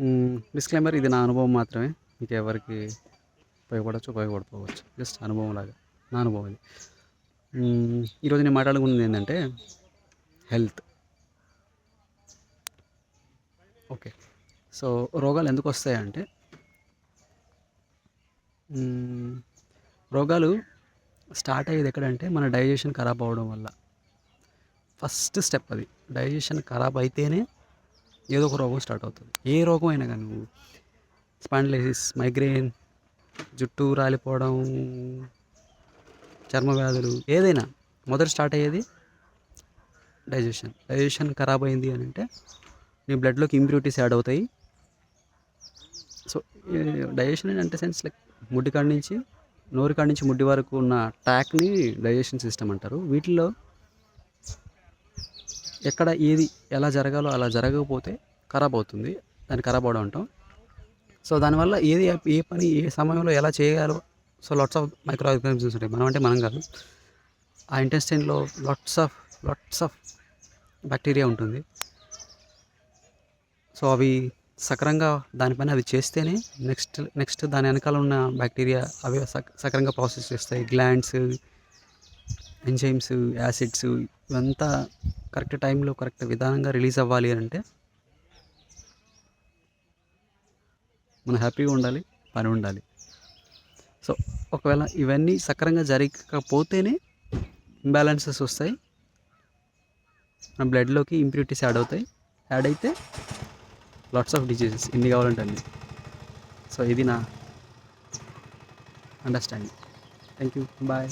Disclaimer ఇది నా అనుభవం మాత్రమే. మీకు ఎవరికి ఉపయోగపడవచ్చు ఉపయోగపడకపోవచ్చు. జస్ట్ అనుభవం లాగా నా అనుభవం ఇది. ఈరోజు నేను మాట్లాడుకున్నది ఏంటంటే హెల్త్. ఓకే. సో రోగాలు ఎందుకు వస్తాయంటే రోగాలు స్టార్ట్ అయ్యేది ఎక్కడంటే మన డైజెషన్ ఖరాబ్ అవ్వడం వల్ల. ఫస్ట్ స్టెప్ అది. డైజెషన్ ఖరాబ్ అయితేనే ఏదో ఒక రోగం స్టార్ట్ అవుతుంది. ఏ రోగం అయినా కానీ నువ్వు స్పాండ్లైసిస్ మైగ్రేన్ జుట్టు రాలిపోవడం చర్మ వ్యాధులు ఏదైనా మొదట స్టార్ట్ అయ్యేది డైజెషన్. డైజెషన్ ఖరాబ్ అయింది అని అంటే నీ బ్లడ్లోకి ఇంప్యూరిటీస్ యాడ్ అవుతాయి. సో డైజెషన్ అంటే సెన్స్ లైక్ ముడ్డి కాడి నుంచి నోరు కాడి నుంచి ముడ్డి వరకు ఉన్న ట్యాక్ని డైజెషన్ సిస్టమ్ అంటారు. వీటిల్లో ఎక్కడ ఏది ఎలా జరగాలో అలా జరగకపోతే ఖరాబ్ అవుతుంది. దాన్ని ఖరాబ్ అవడం అంటాం. సో దానివల్ల ఏది ఏ పని ఏ సమయంలో ఎలా చేయాలో so lots of micro organisms ఉంటాయి. మనం అంటే మనం కాదు. ఆ ఇంటెస్టైన్లో lots of lots of bacteria ఉంటుంది. సో అవి సక్రంగా దానిపైన అవి చేస్తేనే నెక్స్ట్ నెక్స్ట్ దాని వెనకాల ఉన్న బ్యాక్టీరియా అవి సక్ సక్రంగా ప్రాసెస్ చేస్తాయి. గ్లాండ్స్ ఎంజైమ్స్ యాసిడ్స్ ఇవంతా కరెక్ట్ టైంలో కరెక్ట్ విధానంగా రిలీజ్ అవ్వాలి అని అంటే మనం హ్యాపీగా ఉండాలి పని ఉండాలి. సో ఒకవేళ ఇవన్నీ సక్రంగా జరగకపోతేనే ఇంబ్యాలెన్సెస్ వస్తాయి. మన బ్లడ్లోకి ఇంప్యూరిటీస్ యాడ్ అవుతాయి. యాడ్ అయితే లాట్స్ ఆఫ్ డిజీజెస్ ఎన్ని కావాలంటే అన్ని. సో ఇది నా అండర్స్టాండింగ్. Thank you bye.